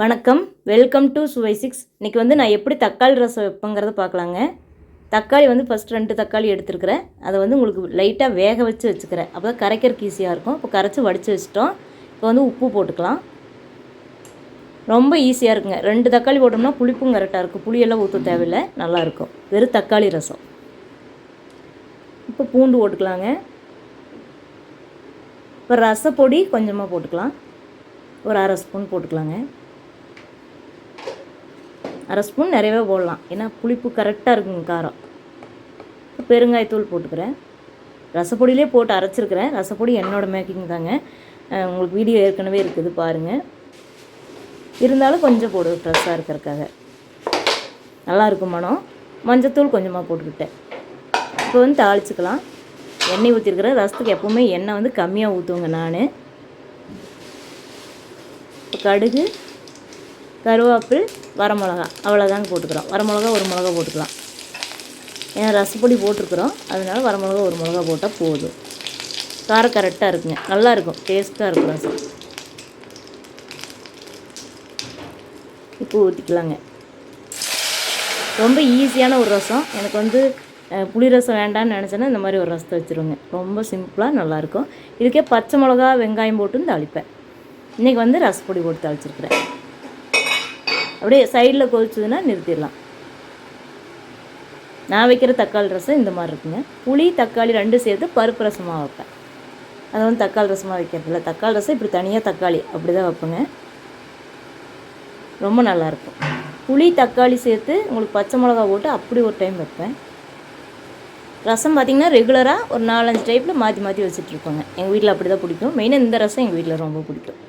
வணக்கம். Welcome to சுவை six இன்றைக்கி வந்து நான் எப்படி தக்காளி ரசம் வைப்பேங்கிறத பார்க்கலாங்க. தக்காளி வந்து ஃபஸ்ட் ரெண்டு தக்காளி எடுத்துருக்கிறேன். அதை வந்து உங்களுக்கு லைட்டாக வேக வச்சு வச்சுக்கிறேன். அப்போ தான் கரைக்கிறதுக்கு ஈஸியாக இருக்கும். இப்போ கரைச்சி வடித்து வச்சிட்டோம். இப்போ வந்து உப்பு போட்டுக்கலாம். ரொம்ப ஈஸியாக இருக்குங்க. ரெண்டு தக்காளி போட்டோம்னா புளிப்பும் கரெக்டாக இருக்கும். புளியெல்லாம் ஊற்ற தேவையில்லை. நல்லாயிருக்கும் வெறும் தக்காளி ரசம். இப்போ பூண்டு போட்டுக்கலாங்க. இப்போ ரசப்பொடி கொஞ்சமாக போட்டுக்கலாம். ஒரு அரை ஸ்பூன் போட்டுக்கலாங்க. அரை ஸ்பூன் நிறையவே போடலாம். ஏன்னா புளிப்பு கரெக்டாக இருக்குங்க காரம். பெருங்காயத்தூள் போட்டுக்கிறேன். ரசப்பொடியிலே போட்டு அரைச்சிருக்கிறேன். ரசப்பொடி என்னோடய மேக்கிங் தாங்க. உங்களுக்கு வீடியோ ஏற்கனவே இருக்குது பாருங்கள் இருந்தாலும் கொஞ்சம் போடு ஃப்ரெஷ்ஷாக இருக்கிறதுக்காக. நல்லா இருக்கும் மனம். மஞ்சத்தூள் கொஞ்சமாக போட்டுக்கிட்டேன். இப்போ வந்து தாளிச்சுக்கலாம். எண்ணெய் ஊற்றிருக்கிறேன் ரசத்துக்கு எப்போவுமே எண்ணெய் வந்து கம்மியாக ஊற்றுவேங்க நான். இப்போ கடுகு கருவேப்பில் வரமிளகா அவ்வளோதாங்க போட்டுக்கிறோம். வரமிளகா ஒரு மிளகா போட்டுக்கலாம். ஏன்னா ரசப்பொடி போட்டிருக்கிறோம். அதனால வரமிளகா ஒரு மிளகா போட்டால் போதும். காரம் கரெக்டாக இருக்குங்க. நல்லாயிருக்கும் டேஸ்ட்டாக இருக்கும் ரசம். இப்போ ஊற்றிக்கலாங்க ரொம்ப ஈஸியான ஒரு ரசம். எனக்கு வந்து புளி ரசம் வேண்டாம்னு நினச்சேன்னா இந்த மாதிரி ஒரு ரசத்தை வச்சுருவேங்க. ரொம்ப சிம்பிளாக நல்லாயிருக்கும் இதுக்கே பச்சை மிளகா வெங்காயம் போட்டு தாளிப்பேன். இன்றைக்கி வந்து ரசப்பொடி போட்டு தாளிச்சிருக்கிறேன். அப்படியே சைடில் கொதிச்சதுன்னா நிறுத்திடலாம். நான் வைக்கிற தக்காளி ரசம் இந்த மாதிரி இருக்குங்க. புளி தக்காளி ரெண்டும் சேர்த்து பருப்பு ரசமாக வைப்பேன். அதை வந்து தக்காளி ரசமாக வைக்கிறதில்ல தக்காளி ரசம் இப்படி தனியாக தக்காளி அப்படி தான் வைப்பேங்க. ரொம்ப நல்லாயிருக்கும் புளி தக்காளி சேர்த்து உங்களுக்கு பச்சை மிளகா போட்டு அப்படி ஒரு டைம் வைப்பேன். ரசம் பார்த்திங்கன்னா ரெகுலராக ஒரு நாலஞ்சு டைப்பில் மாற்றி மாற்றி வச்சுட்ருப்போங்க எங்கள் வீட்டில் அப்படி தான் பிடிக்கும். மெயினாக இந்த ரசம் எங்கள் வீட்டில் ரொம்ப பிடிக்கும்.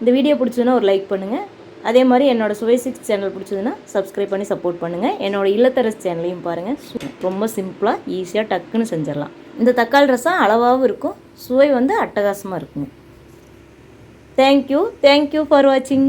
இந்த வீடியோ பிடிச்சதுன்னா ஒரு லைக் பண்ணுங்கள் அதே மாதிரி என்னோட சுவை சிக்ஸ் சேனல் பிடிச்சதுன்னா சப்ஸ்கிரைப் பண்ணி சப்போர்ட் பண்ணுங்கள் என்னோடய இல்லத்தரசு சேனலையும் பாருங்கள் ரொம்ப சிம்பிளாக ஈஸியாக டக்குன்னு செஞ்சிடலாம். இந்த தக்காளி ரசம் அளவாகவும் இருக்கும் சுவை வந்து அட்டகாசமாக இருக்குங்க. தேங்க்யூ தேங்க்யூ ஃபார் வாட்சிங்